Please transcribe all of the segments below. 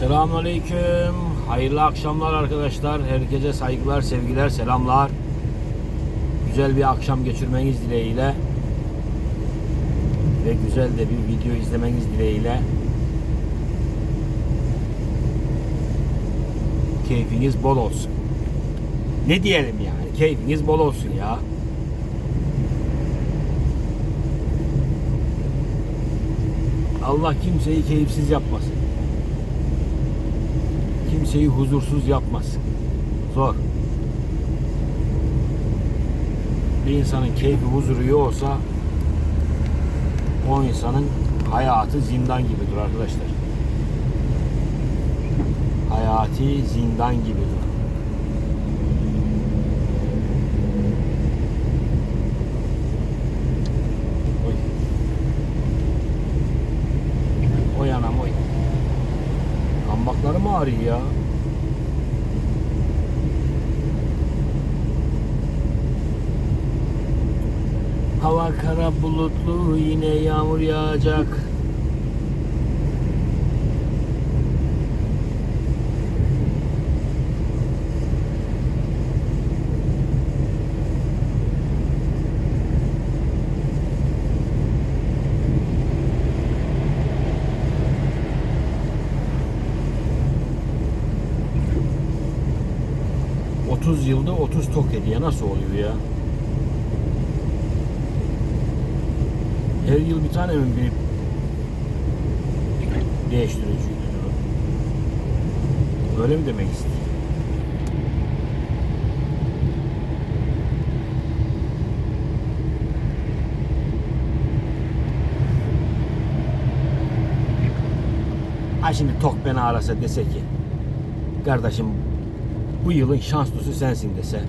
Selamünaleyküm. Hayırlı akşamlar arkadaşlar. Herkese saygılar, sevgiler, selamlar. Güzel bir akşam geçirmeniz dileğiyle ve güzel de bir video izlemeniz dileğiyle keyfiniz bol olsun. Ne diyelim yani? Keyfiniz bol olsun ya. Allah kimseyi keyifsiz yapmasın. Kimseyi huzursuz yapmasın. Zor. Bir insanın keyfi huzuru iyi olsa o insanın hayatı zindan gibidir arkadaşlar. Hayati zindan gibidir. Ağrıyor ya. Hava kara bulutlu yine yağmur yağacak. 30 tok hediye nasıl oluyor ya? Her yıl bir tane mi binip değiştiriciydin Öyle mi demek istiyor? Ha şimdi tok beni arasa dese ki kardeşim bu yılın şanslısı sensin dese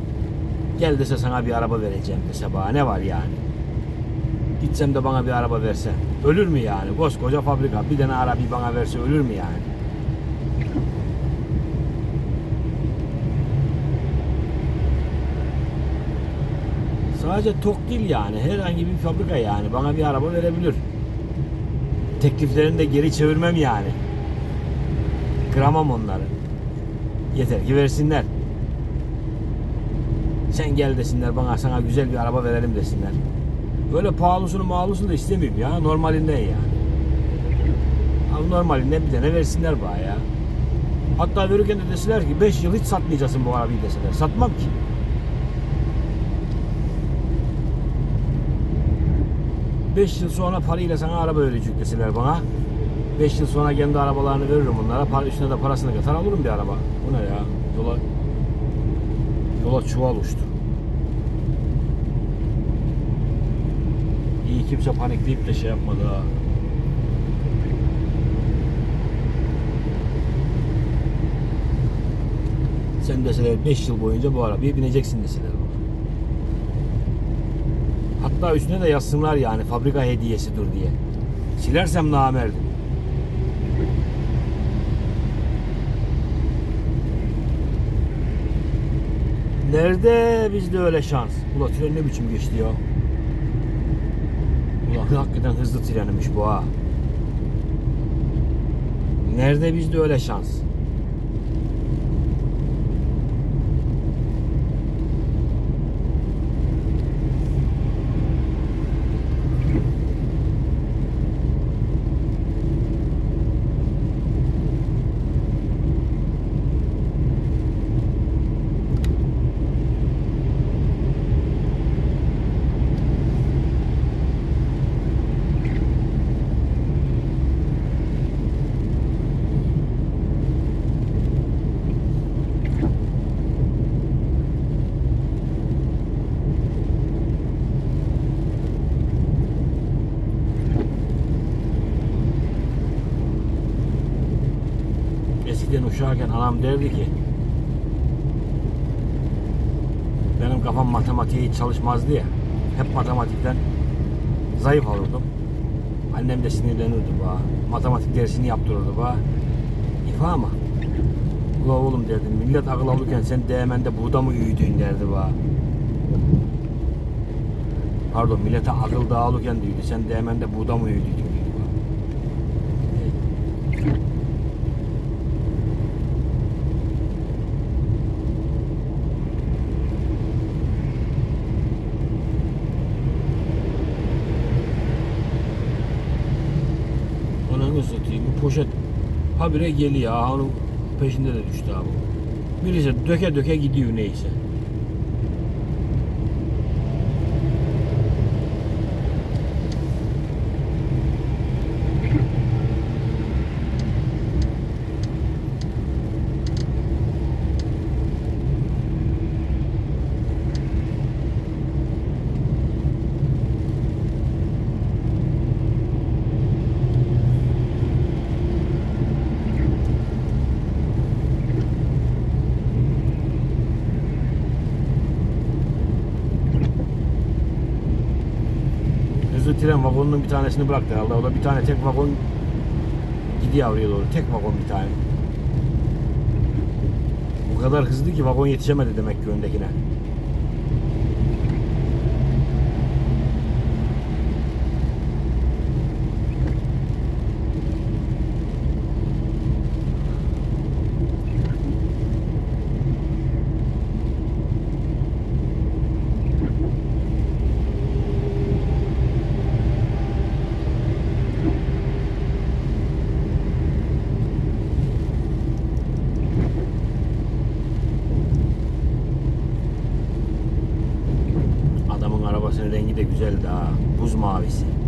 gel dese sana bir araba vereceğim dese bana ne var yani? Gitsem de bana bir araba verse. Ölür mü yani? Koskoca fabrika. Bir tane arabayı bana verse ölür mü yani? Sadece tok değil yani. Herhangi bir fabrika yani. Bana bir araba verebilir. Tekliflerini de geri çevirmem yani. Kıramam onları. Yeter ki versinler. Sen gel desinler bana sana güzel bir araba verelim desinler. Böyle pahalısını mağlusunu da istemiyorum ya. Normalinden yani. Abi normalinden bir tane versinler bana ya. Hatta verirken de deseler ki 5 yıl hiç satmayacaksın bu arabayı deseler. Satmam ki. Beş yıl sonra parayla sana araba verecek deseler bana. 5 yıl sonra kendi arabalarını veririm onlara. Para, üstüne de parasını katar alırım bir araba. Bu ne ya? Yola, yola çuval uçtu. İyi kimse panikleyip de şey yapmadı ha. Sen deseler 5 yıl boyunca bu arabaya bineceksin deseler. Hatta üstüne de yazsınlar yani fabrika hediyesidir diye. Silersem namerdim. Nerede bizde öyle şans? Ula tren ne biçim geçti ya? Ulan hakikaten hızlı trenmiş bu ha. Nerede bizde öyle şans? Anam derdi ki benim kafam matematiğe hiç çalışmazdı ya. Hep matematikten zayıf olurdum. Annem de sinirlenirdi bana. Matematik dersini yaptırırdı bana. İfa ama. Ula oğlum derdim millet akıl alırken sen değmende buğda mı üyüdün derdi bana. Pardon millete akıl dağılırken diyordu sen değmende buğda mı üyüdün diyordu bana. Habire geliyor. Onun peşinde de düştü abi. Birisi döke döke gidiyor neyse. Hızlı tren vagonunun bir tanesini bıraktı herhalde. O da bir tane tek vagon gidiyor oraya doğru. Tek vagon bir tane. Bu kadar hızlı ki vagon yetişemedi demek ki öndekine. Mavisi.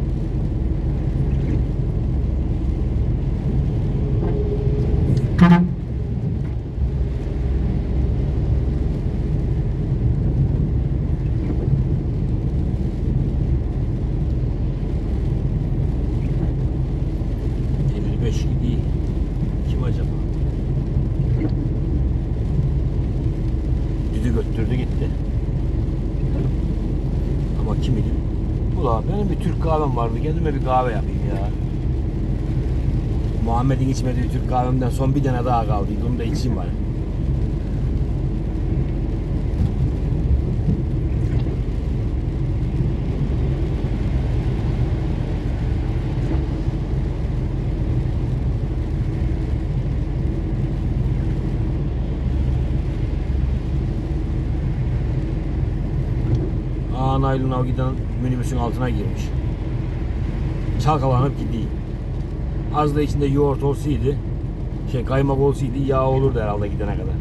Türk kahvem vardı. Kendime bir kahve yapayım ya. Muhammed'in içmediği Türk kahvemden son bir tane daha kaldıydı. Onu da içeyim bari. Aa naylon av giden minibüsün altına girmiş. Çalkalanıp gidiyor. Az da içinde yoğurt olsaydı, şey kaymak olsaydı yağ olurdu herhalde gidene kadar.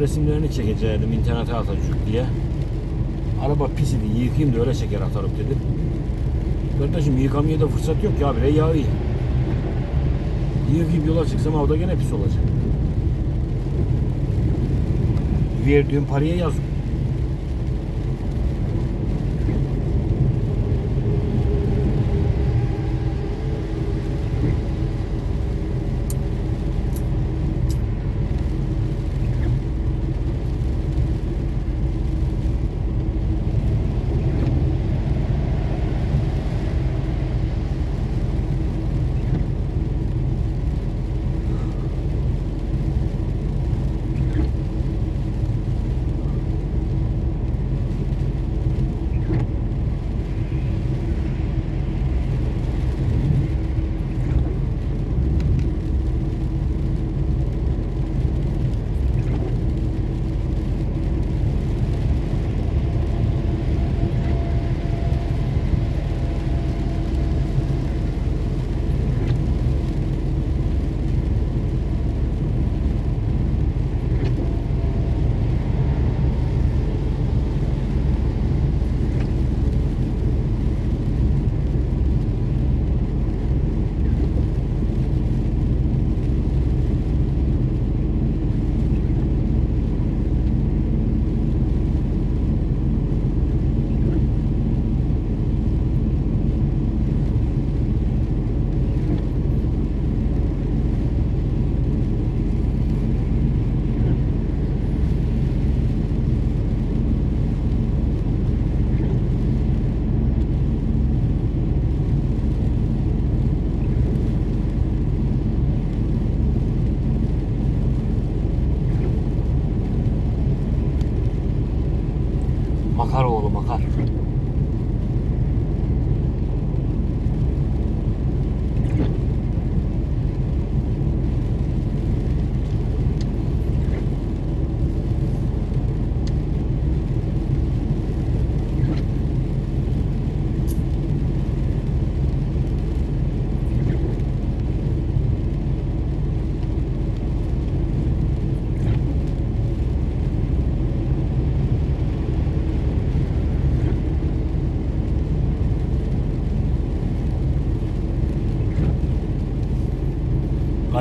Resimlerini çekecektim internete atacak diye. Araba pis idi yıkayayım da öyle çeker atarım dedim. Kardeşim yıkamaya da fırsat yok ya bire yağı iyi. Yıkayıp yola çıksam orada gene pis olacak. Verdiğim paraya yazık.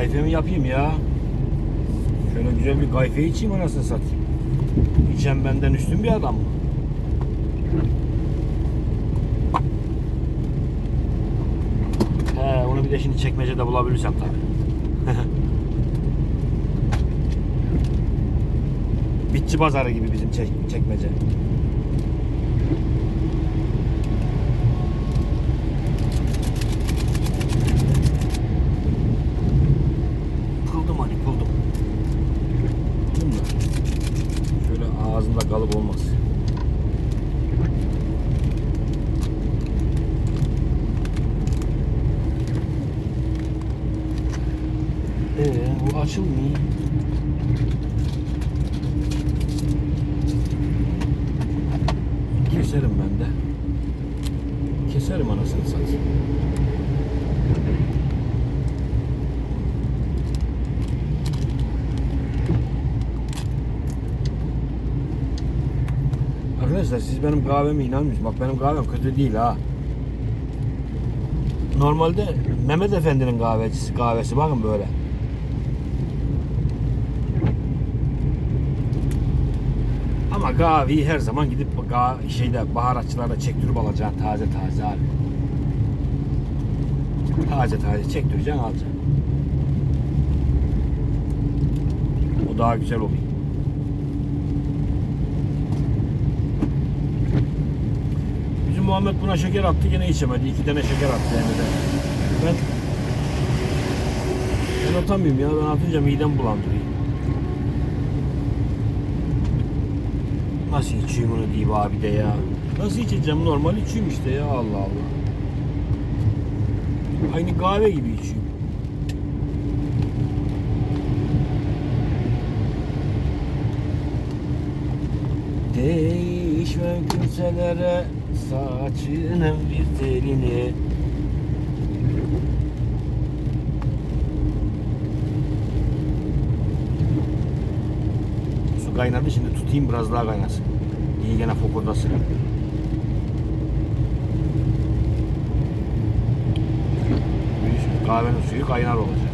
Kayfemi yapayım ya. Şöyle güzel bir kayfe içeyim anasını satayım. İçen benden üstün bir adam mı? He, onu bir de şimdi çekmecede bulabilirsem tabii. Bitçi pazarı gibi bizim çek çekmece. Açılmıyor. Keserim ben de. Keserim anasını satayım. Arkadaşlar siz benim kahveme inanmıyorsunuz. Bak benim kahvem kötü değil ha. Normalde Mehmet Efendi'nin kahvecisi kahvesi bakın böyle. Ama kahveyi her zaman gidip şeyde baharatçılarda çektirip alacaksın taze taze abi. Taze taze çektireceksin alacaksın. O daha güzel oluyor. Bizim Muhammed buna şeker attı gene içemedi. İki tane şeker attı yani de. Ben ben atamıyorum ya. Ben atınca midem bulandırıyor. Nasıl içeyim onu diyeyim abi de ya. Nasıl içeceğim? Normal içeyim işte ya Allah Allah. Aynı kahve gibi içeyim. Değişme kimselere saçının bir telini kaynadı şimdi tutayım biraz daha kaynasın. İyi gene fokurdasın. Kahvenin suyu kaynar olacak.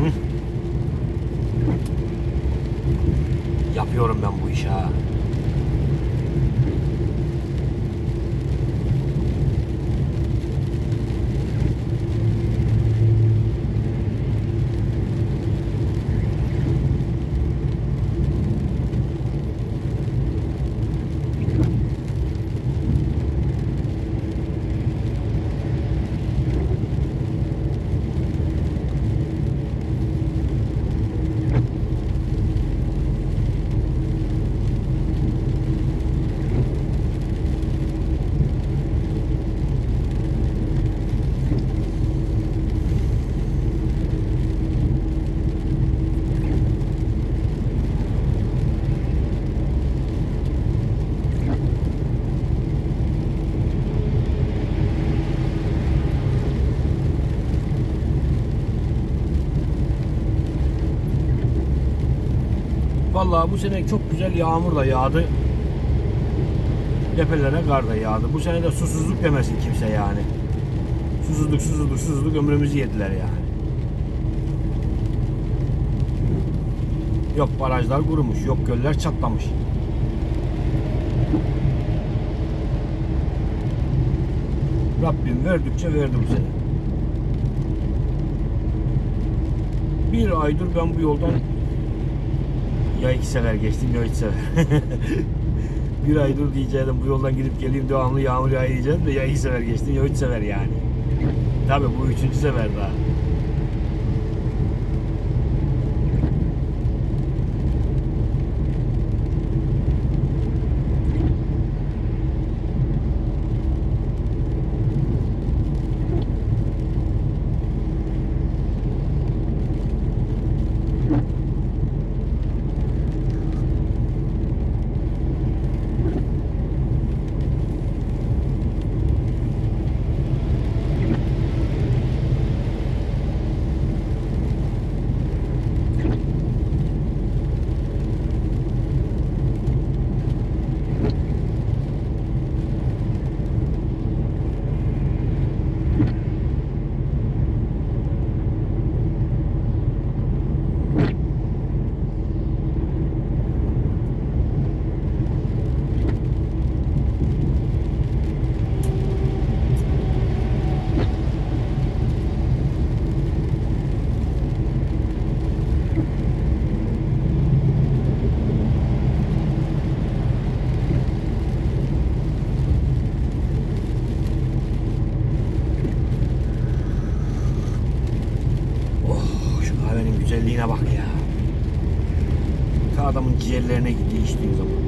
Hı. Yapıyorum ben bu işi ha. Vallahi bu sene çok güzel yağmur da yağdı. Tepelere kar da yağdı. Bu sene de susuzluk demesin kimse yani. Susuzluk, susuzluk, susuzluk ömrümüzü yediler yani. Yok barajlar kurumuş, yok göller çatlamış. Rabbim verdikçe verdi bu sene. Bir aydır ben bu yoldan ya iki sefer geçtim ya üç sefer. bir aydır diyeceğim bu yoldan gidip geleyim devamlı yağmur yağıyor diyeceğim de ya iki sefer geçtim ya üç sefer yani. Tabi bu üçüncü sefer daha. Gidiyor içtiğin zaman.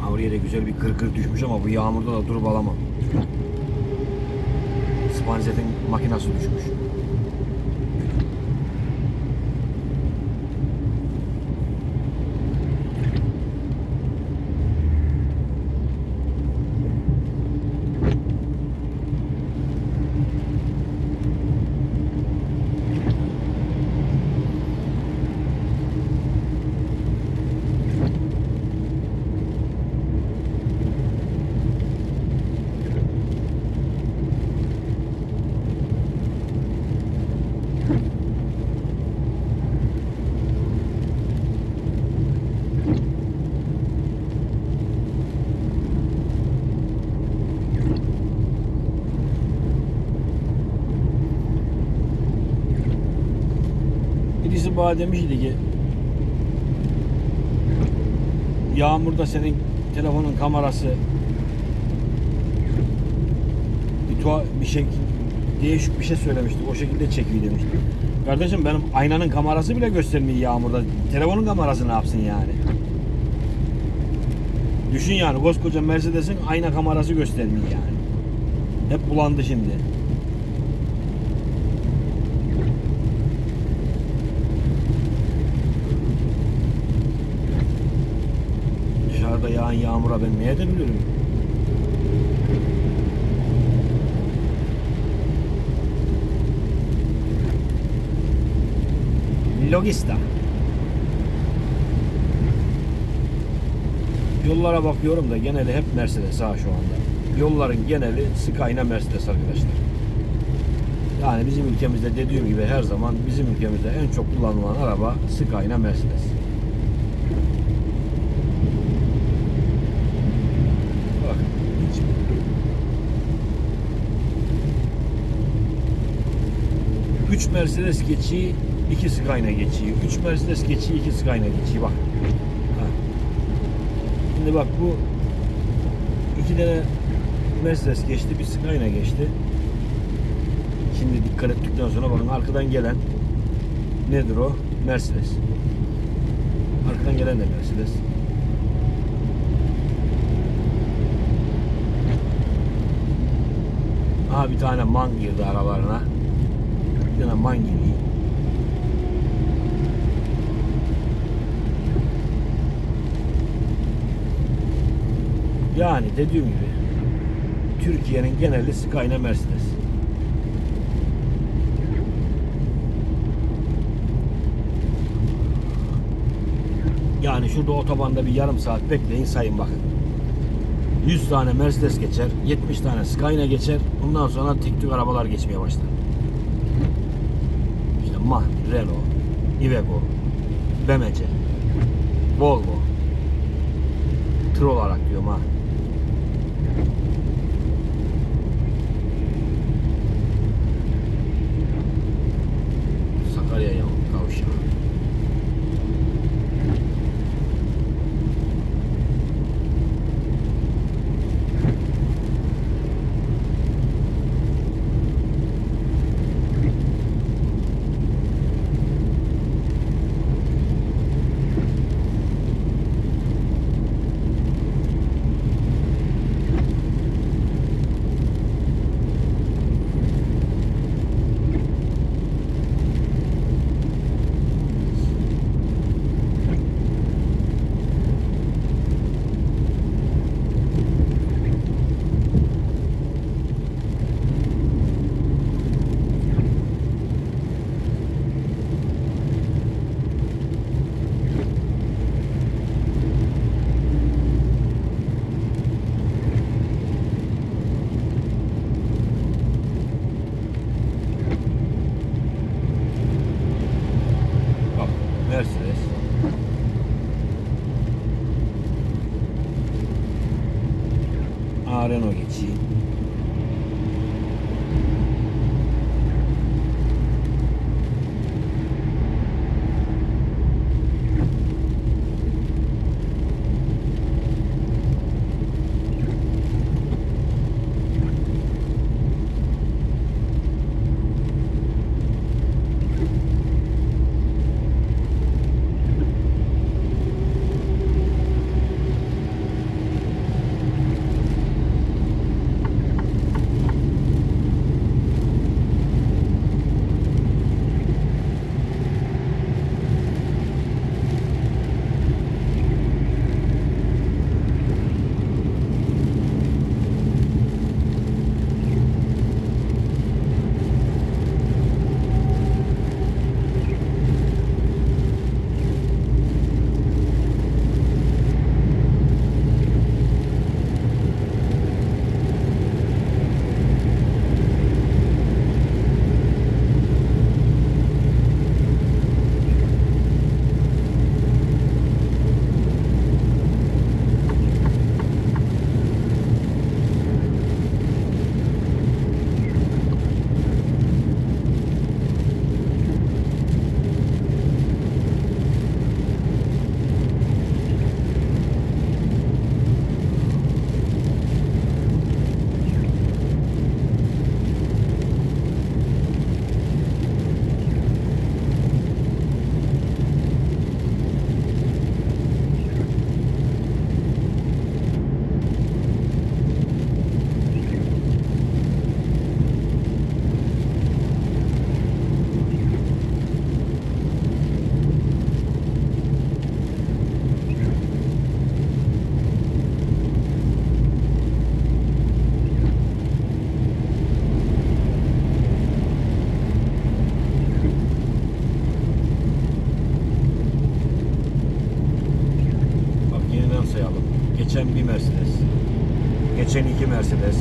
Ha, Oraya kır kır düşmüş ama bu yağmurda da durup alamam. Spanzet'in makinası düşmüş. Birisi bana demişti ki Yağmurda senin telefonun kamerası bir tuha bir şey değişik bir şey söylemişti. O şekilde çekiyor demişti. Kardeşim benim aynanın kamerası bile göstermiyor yağmurda. Telefonun kamerası ne yapsın yani? Düşün yani koskoca Mercedes'in ayna kamerası göstermiyor yani. Hep bulandı şimdi. Yağan yağmura ben neye de bilirim? Logista. Yollara bakıyorum da geneli hep Mercedes ha şu anda. Yolların geneli Skyline Mercedes arkadaşlar. Yani bizim ülkemizde dediğim gibi her zaman bizim ülkemizde en çok kullanılan araba Skyline Mercedes. 3 Mercedes geçiği, 2 Skyline geçiği. 3 Mercedes geçiği, 2 Skyline geçiği. Bak. Ha. Şimdi bak bu iki tane Mercedes geçti, bir Skyline geçti. Şimdi dikkat ettikten sonra bakın arkadan gelen nedir o? Mercedes. Arkadan gelen de Mercedes. Aha bir tane man girdi aralarına. Bir tane man giriyor. Yani dediğim gibi Türkiye'nin geneli Skyline Mercedes. Yani şurada otobanda bir yarım saat bekleyin sayın bakın. 100 tane Mercedes geçer, 70 tane Skyline geçer. Bundan sonra tek arabalar geçmeye başlar. MAN, Renault, Iveco, BMW, Volvo. Tır olarak diyorum ha. Sakarya yol kavşağı. Mercedes.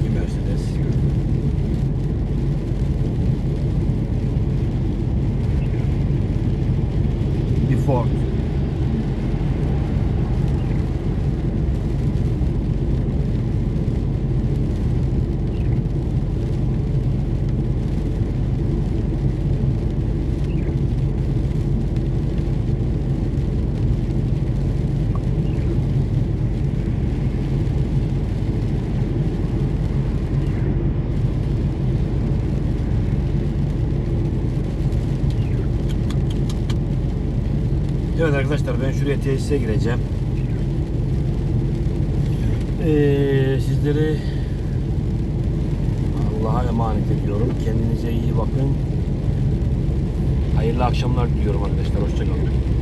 İki Mercedes. Bir Ford. Şuraya tesise gireceğim. Ee, sizleri Allah'a emanet ediyorum. Kendinize iyi bakın. Hayırlı akşamlar diliyorum arkadaşlar. Hoşçakalın.